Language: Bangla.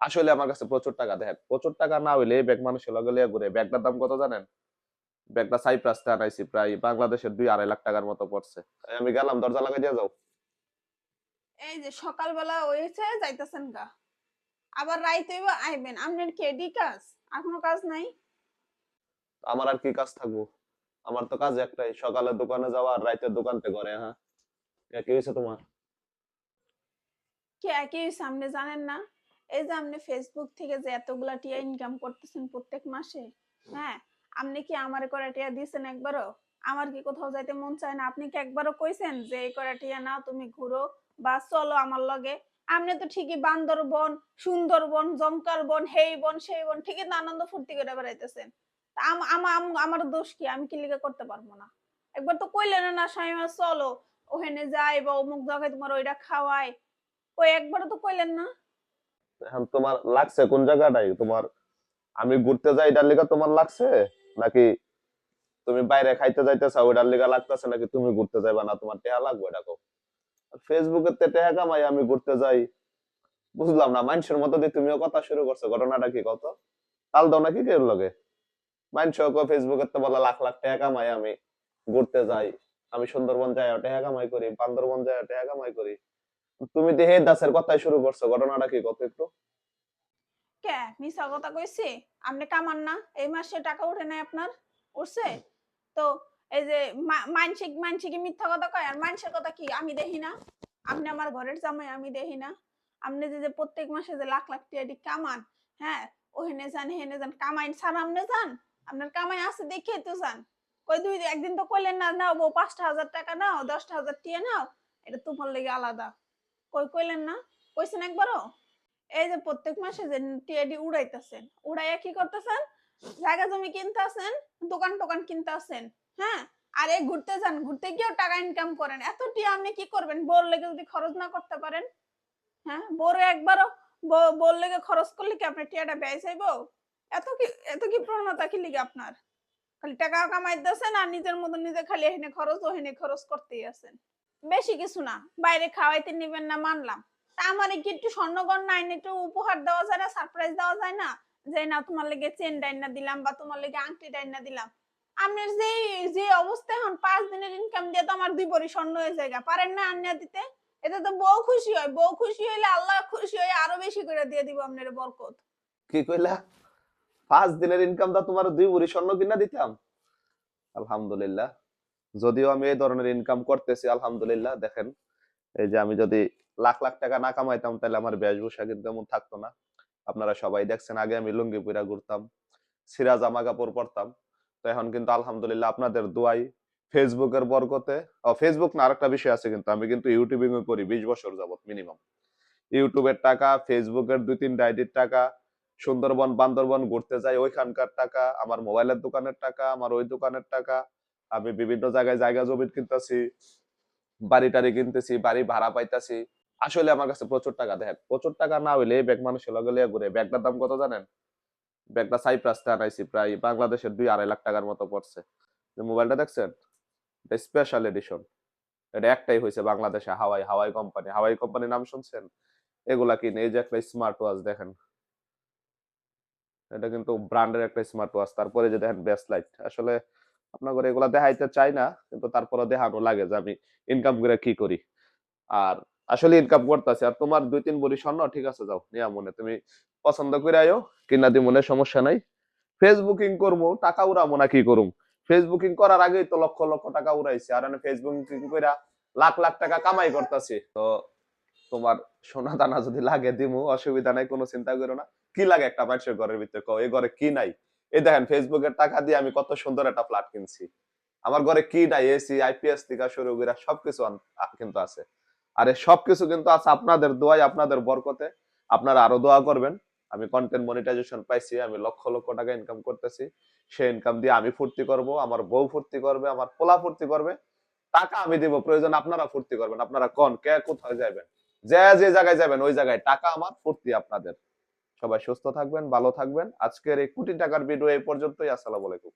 আসলে আমার কাছে প্রচুর টাকা দেখ প্রচুর টাকা না হইলে ব্যাগ মানুষের লগে লিয়ে ঘুরে। ব্যাগটার দাম কত জানেন? ব্যাগটা সাইপ্রাস আনাইছি প্রায় বাংলাদেশের দুই আড়াই লাখ টাকার মতো পড়ছে। আমি গেলাম দরজা লাগাই দিয়ে যাও। এই যে সকালবেলা হয়েছে যাইতেছেন গা। আবার রাইতে আইবেন। আপনার কি এডি কাজ? আর কোনো কাজ নাই? আমার আর কি কাজ থাকব? আমার তো কাজ একটাই সকালে দোকানে যাওয়া আর রাইতে দোকানতে ঘরে হ্যাঁ? কি হয়েছে তোমার? কি একই সামনে জানেন না? এই যে আপনি ফেসবুক থেকে যে এতগুলা টিয়া ইনকাম করতেছেন প্রত্যেক মাসে হ্যাঁ? আপনি কি আমার করে টিয়া দিয়েছেন একবারও? আমার কি কোথাও যাইতে মন চায় না। আপনি কি একবারও কইছেন যে এই করে টিয়া নাও তুমি ঘুরো বা চলো আমার লগে? আপনি তো ঠিকই বান্দরবন সুন্দরবন জমকার বন হেই বন সেই বন ঠিকই তো আনন্দ ফুর্তি করে বেড়াইতেছেন। আমার দোষ কি? আমি কি লিগে করতে পারব না? একবার তো কইলেন না স্বামী চলো। ওখানে যাই বা অমুক জায়গায় তোমার ওইটা খাওয়াই ওই একবারও তো কইলেন না? তোমার লাগছে কোন জায়গাটাই? তোমার আমি ঘুরতে যাই এটার লিগা তোমার লাগছে? নাকি তুমি বাইরে খাইতে যাইতেছ ওইটার লিগা লাগতেছে নাকি তুমি ঘুরতে যাইবা না? তোমার টেহা লাগবে, এটা ফেসবুকে তে টেহা কামাই, আমি ঘুরতে যাই। বুঝলাম না, মানুষের মতো দিয়ে তুমিও কথা শুরু করছ, ঘটনাটা কি কত তাল দাও নাকি কেউ লগে? মানুষও ফেসবুকে তো বলে লাখ লাখ টাকা কামাই, আমি ঘুরতে যাই। আমি সুন্দরবন যাই টাকা কামাই করি, বান্দরবন যাই টাকা কামাই করি। তুমি দেহে দাসের কথাই শুরু করছ, ঘটনাটা কি কত একটু? কে? মিছা কথা কইছি? আপনি কামান না, এই মাসে টাকা উঠে নাই আপনার? উঠছে? তো এই যে মানসিক মানসিক মিথ্যা কথা কয়, আর মানুষের কথা কি? আমি দেখি না? আপনি আমার ঘরের জামাই, আমি দেখি না? আপনি যে যে প্রত্যেক মাসে যে লাখ লাখ দিয়ে কামান হ্যাঁ? ওহেনে যান, হেনে যান, কামাইন ছাড়া আপনি যান? আপনার কামাই আছে দেখে তো যান। কই দুই, একদিন তো কইলেন না, নাও বউ, পাঁচটা হাজার টাকা নাও, দশটা হাজার টিয়া নাও, এটা তোমার লেগে আলাদা। কই কইলেন না? কইছেন একবারও? এই যে প্রত্যেক মাসে যে টিএডি উড়াইতেছেন। উড়াইয়া কি করতেছেন? জায়গা জমি কিনতেছেন, দোকান টোকান কিনতেছেন হ্যাঁ? আর এই ঘুরতে যান, ঘুরতে গিয়েও টাকা ইনকাম করেন। এত টিয়া আপনি কি করবেন? বোর লেগে যদি খরচ না করতে পারেন হ্যাঁ? বোরে একবারও বোর লেগে খরচ করলে কি আপনার টিয়াটা ব্যয় চাইব এত কি এত কি প্রবণতা কি লিগে আপনার? খালি টাকা কামাইতেছেন আর নিজের মতো নিজে খালি এখানে খরচ, ওখানে খরচ করতেই আছেন। বেশি কিছু না। বাইরে খাওয়াইতে নিবেন না, মানলাম। তা আমার কি একটু স্বর্ণগর নাইন একটু উপহার দেওয়া যায় না সারপ্রাইজ দেওয়া যায় না? যে, না, তোমার লেগে চেন ডাইনা দিলাম বা তোমার লেগে আংটি ডাইনা দিলাম। যে যে পাঁচ দিনের ইনকাম দিয়ে তো আমার দুই ভরি স্বর্ণ হয়ে যায় পারেন না আন্না দিতে? এতে তো বউ খুশি হয়। বউ খুশি হইলে আল্লাহ খুশি হয়ে আরও বেশি করে দিয়ে দিব আপনার বরকত। কি কইলা? পাঁচ দিনের ইনকামটা তোমার দুই ভরি স্বর্ণ কিনা দিতাম? আলহামদুলিল্লাহ। যদিও আমি এই ধরনের ইনকাম করতেছি, আলহামদুলিল্লাহ, দেখেন। এই যে আমি যদি লাখ লাখ টাকা না কামাইতাম, তাহলে আমার বেশভূষা কিন্তু এমন থাকতো না। আপনারা সবাই দেখছেন, আগে আমি লুঙ্গি পুরা ঘুরতাম, সিরা জামা কাপড় পরতাম। তো এখন কিন্তু আলহামদুলিল্লাহ আপনাদের দোয়াই ফেসবুকের বরকতে ফেসবুক না, আরেকটা বিষয় আছে কিন্তু, আমি কিন্তু ইউটিউবিং করি বিশ বছর যাবত মিনিমাম ইউটিউবের টাকা, ফেসবুকের দুই তিন আইডির টাকা, সুন্দরবন, বান্দরবন ঘুরতে যাই, ওইখানকার টাকা, আমার মোবাইলের দোকানের টাকা, আমার ওই দোকানের টাকা আমি বিভিন্ন জায়গায় জায়গা জমি কিনতেছি, বাড়ি টাড়ি কিনতেছি, বাড়ি ভাড়া পাইতাছি। আসলে আমার কাছে প্রচুর টাকা, দেখেন, প্রচুর টাকা না হইলে ব্যাগ মানুষের লগে ঘুরে। ব্যাগটার দাম কত জানেন? ব্যাগটা সাইপ্রাস আনাইছি, প্রায় বাংলাদেশের দুই আড়াই লাখ টাকার মতো পড়ছে। যে মোবাইলটা দেখছেন? এটা স্পেশাল এডিশন এটা একটাই হয়েছে বাংলাদেশে হাওয়াই হাওয়াই কোম্পানি হাওয়াই কোম্পানির নাম শুনছেন? এগুলা কিনে, এই যে একটা স্মার্ট ওয়াচ দেখেন। এটা কিন্তু ব্র্যান্ডের একটা স্মার্ট ওয়াচ তারপরে যে দেখেন বেস্ট লাইট আসলে আপনাদের এগুলা দেখাইতে চাই না, কিন্তু তারপরে দেখানো লাগে যে আমি ইনকাম করে কি করি। আর আসলে ইনকাম করতেছি, আর তোমার দুই তিন বড়ি স্বর্ণ ঠিক আছে, যাও, নিয়া মনে। তুমি পছন্দ করে আয়ো, কিনা দি মনে সমস্যা নাই। ফেসবুকিং করব টাকা উড়াবো না কি করুম? ফেসবুকিং করার আগেই তো লক্ষ লক্ষ টাকা উড়াইছে, আর ফেসবুকিং কইরা লাখ লাখ টাকা কামাই করতেছি। তো তোমার সোনা দানা যদি লাগে দিমু, অসুবিধা নাই, কোনো চিন্তা করো না। কি লাগে একটা মানুষের ঘরের ভিতরে? কও এই ঘরে কি নাই? এই দেখেন ফেসবুকের টাকা দিয়ে আমি কত সুন্দর একটা ফ্ল্যাট কিনছি। আমার ঘরে কি নাই এসি আইপিএস থেকে শুরু করে সবকিছু কিন্তু আছে। আর এই সবকিছু কিন্তু আছে আপনাদের দোয়াই আপনাদের বরকতে। আপনারা আরও দোয়া করবেন। আমি কন্টেন্ট মনিটাইজেশন পাইছি, আমি লক্ষ লক্ষ টাকা ইনকাম করতেছি। সেই ইনকাম দিয়ে আমি ফুর্তি করব, আমার বউ ফুর্তি করবে, আমার পোলা ফুর্তি করবে। টাকা আমি দিব, প্রয়োজন আপনারা ফুর্তি করবেন। আপনারা কোন, কে কোথায় যাবেন যে যে জায়গায় যাবেন, ওই জায়গায়। টাকা আমার ফুর্তি আপনাদের। সবাই সুস্থ থাকবেন ভালো থাকবেন। আজকের এই কোটি টাকার ভিডিও এই পর্যন্তই। আসসালামু আলাইকুম।